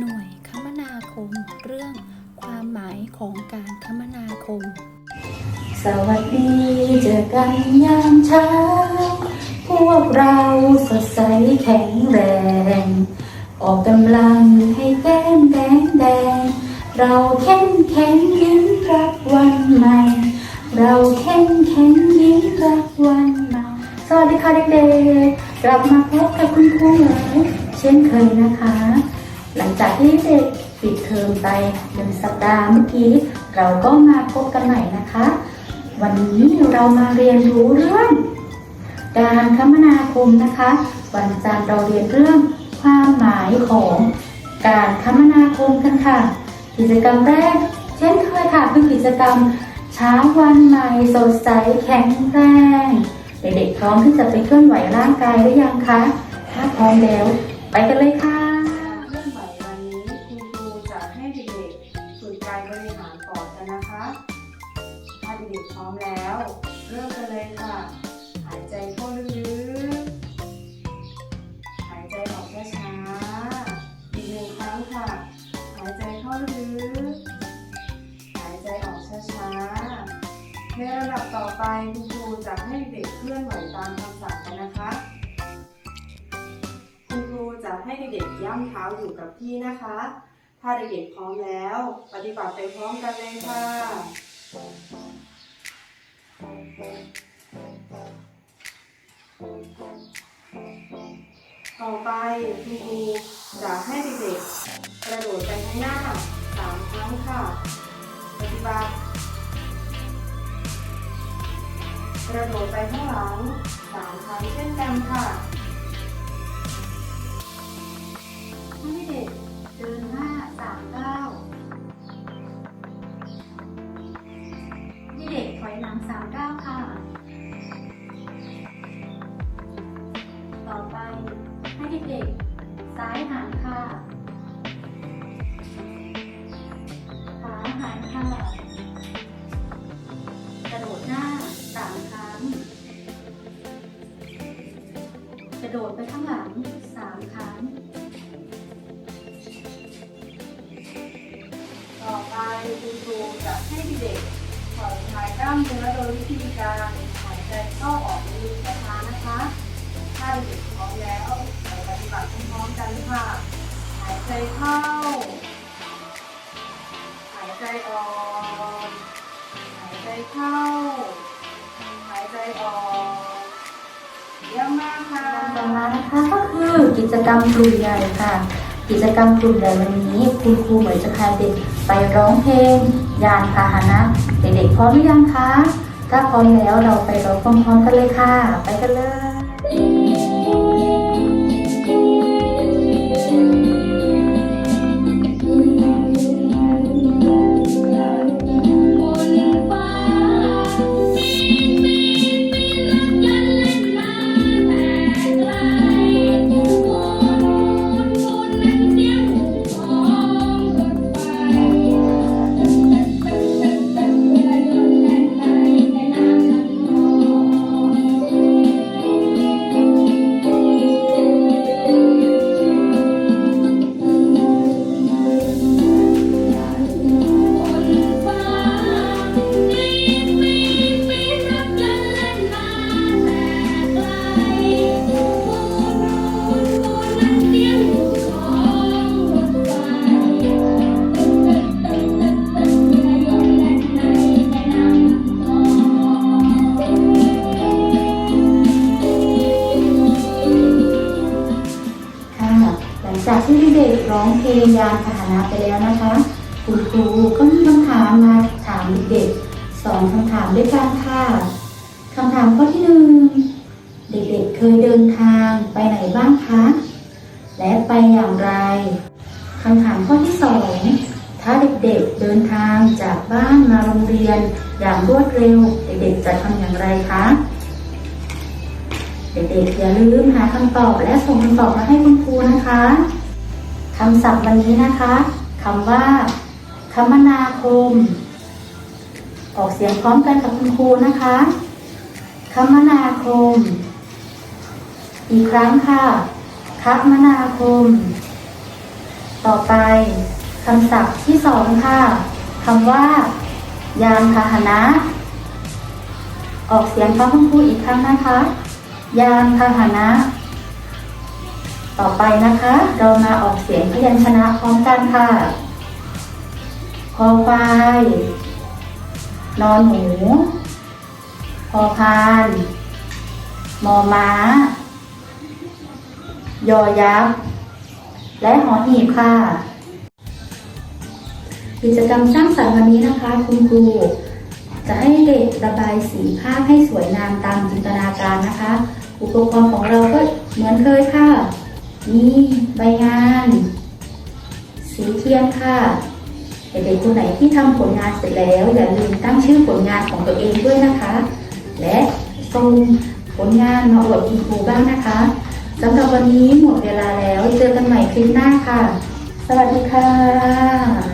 หน่วยคมนาคม เรื่องความหมายของการคมนาคม สวัสดีเจอกันยามเช้า พวกเราสดใสแข็งแรง ออกกำลังให้แก้มแดงแดง เราเข้มแข็งยิ้มรับวันใหม่ เราเข้มแข็งยิ้มรับวันใหม่ สวัสดีค่ะเด็กๆ กลับมาพบกับคุณครูเหมยเช่นเคยนะคะ จากที่เด็กปิดเทอมไปหนึ่งสัปดาห์เมื่อกี้เราก็มาพบกันใหม่นะคะ วันนี้เรามาเรียนรู้เรื่อง การคมนาคมนะคะ วันจันทร์เราเรียนเรื่องความหมายของการคมนาคมกันค่ะ กิจกรรมแรก เช่นเคยค่ะคือกิจกรรมเช้าวันใหม่สดใสแข็งแรงเด็กๆพร้อมที่จะไปเคลื่อนไหวร่างกายหรือยังคะถ้าพร้อมแล้ว ไปกันเลยค่ะ ในระดับต่อไปคุณครูจะให้เด็กเคลื่อนไหวตามคำสั่งกันนะคะ คุณครูจะให้เด็กย่ำเท้าอยู่กับที่นะคะ ถ้าเด็กพร้อมแล้ว ปฏิบัติไปพร้อมกันเลยค่ะต่อไปคุณครูจะให้เด็กๆกระโดดไปข้างหน้าสามครั้งค่ะ ปฏิบัติ กระโดดไปข้างหลังสามครั้งเช่นกันค่ะให้เด็กเดินหน้าสามเก้าให้เด็กถอยหลังสามเก้า ให้เด็กผ่อนคลายกล้ามเนื้อโดยวิธีการหายใจเข้าออกมือช้าๆนะคะ ถ้าเด็กพร้อมแล้วเราปฏิบัติพร้อมๆกันค่ะหายใจเข้า หายใจออก หายใจเข้า หายใจออกเยี่ยมมากค่ะต่อมานะคะก็คือกิจกรรมกลุ่มใหญ่ค่ะ กิจกรรมกลุ่มใหญ่วันนี้ คุณครูเหมือนจะพาเด็กไปร้องเพลง ยานพาหนะ เด็กๆพร้อมหรือยังคะ ถ้าพร้อมแล้วเราไปร้องพร้อมๆกันเลยค่ะ ไปกันเลย หลังจากที่เด็กร้องเพลงยานพาหนะไปแล้วนะคะ คุณครูก็มีคำถามมาถามเด็กๆสองคำถามด้วยกันค่ะคำถามข้อที่หนึ่งเด็กๆเคยเดินทางไปไหนบ้างคะ และไปอย่างไรคำถามข้อที่สองถ้าเด็กๆเดินทางจากบ้านมาโรงเรียนอย่างรวดเร็ว เด็กๆจะทำอย่างไรคะเด็กๆอย่าลืมหาคำตอบและส่งคำตอบมาให้คุณครูนะคะ คำศัพท์วันนี้นะคะคำว่าคมนาคม ออกเสียงพร้อมกันกับคุณครูนะคะคมนาคม อีกครั้งค่ะคมนาคม ต่อไปคำศัพท์ที่สองค่ะคำว่า ยานพาหนะ ออกเสียงพร้อมคุณครูอีกครั้งนะคะ ยานพาหนะ ต่อไปนะคะ เรามาออกเสียงพยัญชนะพร้อมกันค่ะ คอควาย นอนหนูพอพาน มอม้า ยอยักษ์ และหอหีบค่ะ กิจกรรมสร้างสรรค์วันนี้นะคะ คุณครูจะให้เด็กระบายสีภาพให้สวยงามตามจินตนาการนะคะ อุปกรณ์ของเราก็เหมือนเคยค่ะ นี่ใบงาน สีเทียนค่ะเด็กๆคนไหนที่ทำผลงานเสร็จแล้ว อย่าลืมตั้งชื่อผลงานของตัวเองด้วยนะคะ และส่งผลงานมาอวดคุณครูบ้างนะคะสำหรับวันนี้หมดเวลาแล้ว เจอกันใหม่คลิปหน้าค่ะ สวัสดีค่ะ